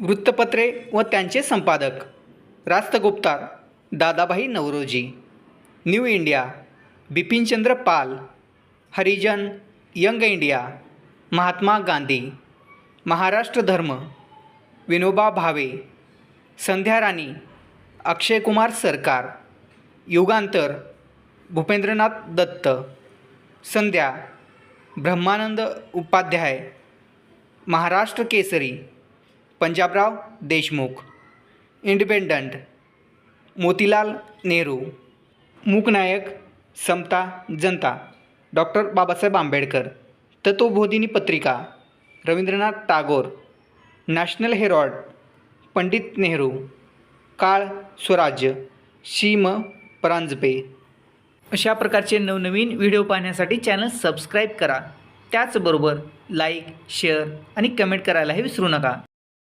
वृत्तपत्रे व त्यांचे संपादक Rast Goftar Dadabhai Naoroji New India Bipinchandra Pal Harijan Young India Mahatma Gandhi Maharashtra Dharma Vinoba Bhave Sandhya Rani Akshaykumar Sarkar Yugantar Bhupendranath Dutt Sandhya Brahmanand Upadhyay Maharashtra Kesari Panjabrao Deshmukh Independent Motilal Nehru Mooknayak Samata Janata doctor Babasaheb Ambedkar Tattvabodhini Patrika Rabindranath Tagore National Herald Pandit Nehru Kal Swarajya शीम परांजपे. अशा प्रकारचे नवनवीन video पाहण्यासाठी channel subscribe करा. त्याचबरोबर like share आणि comment करायलाही विसरू नका.